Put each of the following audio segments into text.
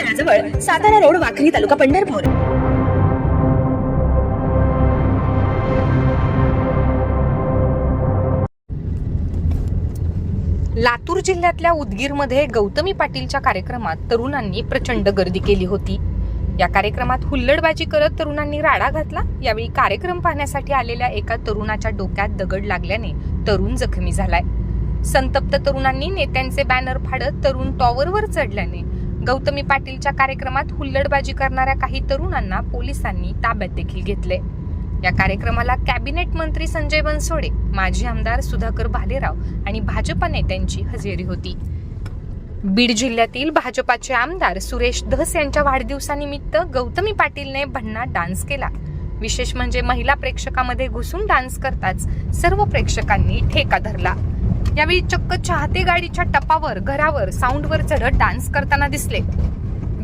तळाजवळ Satara road Wakhari taluka Pandharpur. Latur जिल्ह्यातल्या उदगीरमध्ये गौतमी पाटीलच्या कार्यक्रमात तरुणांनी प्रचंड गर्दी केली होती. या कार्यक्रमात हुल्लडबाजी करत तरुणांनी राडा घातला. यावेळी कार्यक्रम पाहण्यासाठी आलेल्या एका तरुणाच्या डोक्यात दगड लागल्याने तरुण जखमी झालाय. संतप्त तरुणांनी नेत्यांचे बॅनर फाडत तरुण टॉवरवर चढल्याने गौतमी पाटीलच्या कार्यक्रमात हुल्लडबाजी करणाऱ्या काही तरुणांना पोलिसांनी ताब्यात देखील घेतले. या कार्यक्रमाला कॅबिनेट मंत्री संजय बनसोडे माजी आमदार सुधाकर भालेराव आणि भाजपा नेत्यांची हजेरी होती. बीड जिल्ह्यातील भाजपाचे आमदार सुरेश धस यांच्या वाढदिवसानिमित्त गौतमी पाटीलने भन्नाट डान्स केला. विशेष म्हणजे महिला प्रेक्षकामध्ये घुसून डान्स करताच सर्व प्रेक्षकांनी ठेका धरला. यावेळी चक्क चाहते गाडीच्या टपावर घरावर साऊंडवर चढत डान्स करताना दिसले.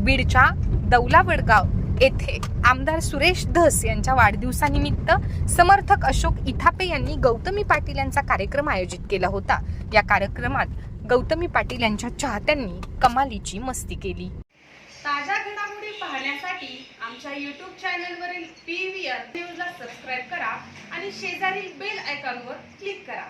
बीडच्या दौला वडगाव येथे आमदार सुरेश धस यांच्या वाढदिवसानिमित्त समर्थक अशोक इथापे यांनी गौतमी पाटील यांचा कार्यक्रम आयोजित केला होता. या कार्यक्रमात गौतमी पाटील यांच्या चाहत्यांनी कमालीची मस्ती केली. ताज्या घडामोडी पाहण्यासाठी आमच्या यूट्यूब चॅनलवरील पी व्ही आर न्यूजला सबस्क्राईब करा आणि शेजारील बेल आयकॉनवर क्लिक करा.